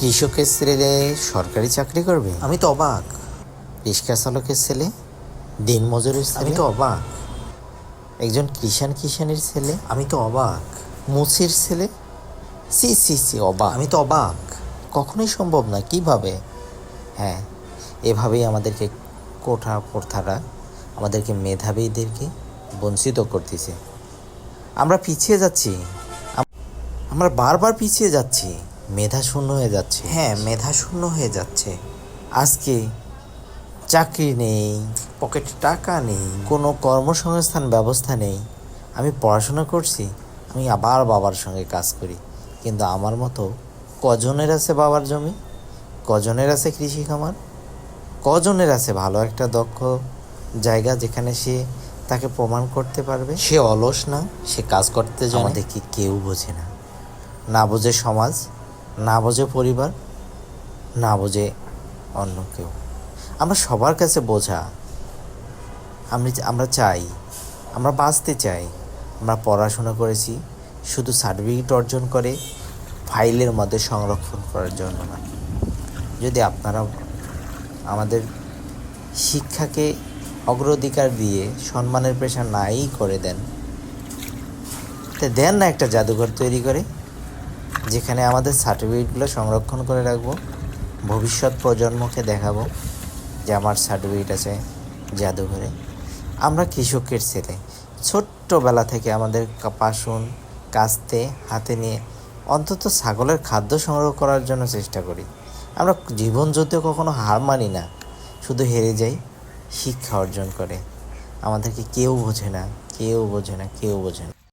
কৃষকের ছেলে সরকারি চাকরি করবে? আমি তো অবাক। রিক্সা চালকের ছেলে? দিনমজুরের আমি ছেলে? তো অবাক। একজন কিষান কিষানের ছেলে? আমি তো অবাক। মুসির ছেলে? সি সি সি অবাক। আমি তো অবাক। কখনোই সম্ভব না কীভাবে? হ্যাঁ এভাবেই আমাদেরকে কোঠা প্রথারা আমাদেরকে মেধাবীদেরকে বঞ্চিত করতেছে। আমরা পিছিয়ে যাচ্ছি। আমরা বারবার পিছিয়ে যাচ্ছি। মেধা শূন্য হয়ে যাচ্ছে। হ্যাঁ মেধা শূন্য হয়ে যাচ্ছে। আজকে চাকরি নেই পকেটে টাকা নেই কোনো কর্মসংস্থান ব্যবস্থা নেই। আমি পড়াশোনা করছি আমি আবার বাবার সঙ্গে কাজ করি। কিন্তু আমার মতো কজনের আছে বাবার জমি? কজনের আছে কৃষি খামার? কজনের আছে ভালো একটা দক্ষ জায়গা যেখানে সে তাকে প্রমাণ করতে পারবে? সে অলস না সে কাজ করতে জানে। আমাদেরকে কেউ বোঝে না। না বোঝে সমাজ না বোঝে পরিবার, না বোঝে অন্য কেউ। আমরা সবার কাছে বোঝা আমি আমরা চাই, আমরা বাঁচতে চাই। আমরা পড়াশোনা করেছি, শুধু সার্টিফিকেট অর্জন করে, ফাইলের মধ্যে সংরক্ষণ করার জন্য না। যদি আপনারা আমাদের শিক্ষাকে অগ্রাধিকার দিয়ে সম্মানের পেশা নাই করে দেন, তা দেন না একটা জাদুঘর তৈরি করে। যেখানে আমাদের সার্টিফিকেটগুলো সংরক্ষণ করে রাখব। ভবিষ্যৎ প্রজন্মকে দেখাবো যে আমার সার্টিফিকেট আছে জাদুঘরে। আমরা কৃষকের ছেলে। ছোট্টবেলা থেকে আমাদের পাশুন কাস্তে হাতে নিয়ে অন্তত ছাগলের খাদ্য সংগ্রহ করার জন্য চেষ্টা করি। আমরা জীবন যুদ্ধে কখনো হার মানি না। শুধু হেরে যাই, শিক্ষা অর্জন করে। আমাদেরকে কেউ বোঝে না, কেউ বোঝে না, কেউ বোঝে না।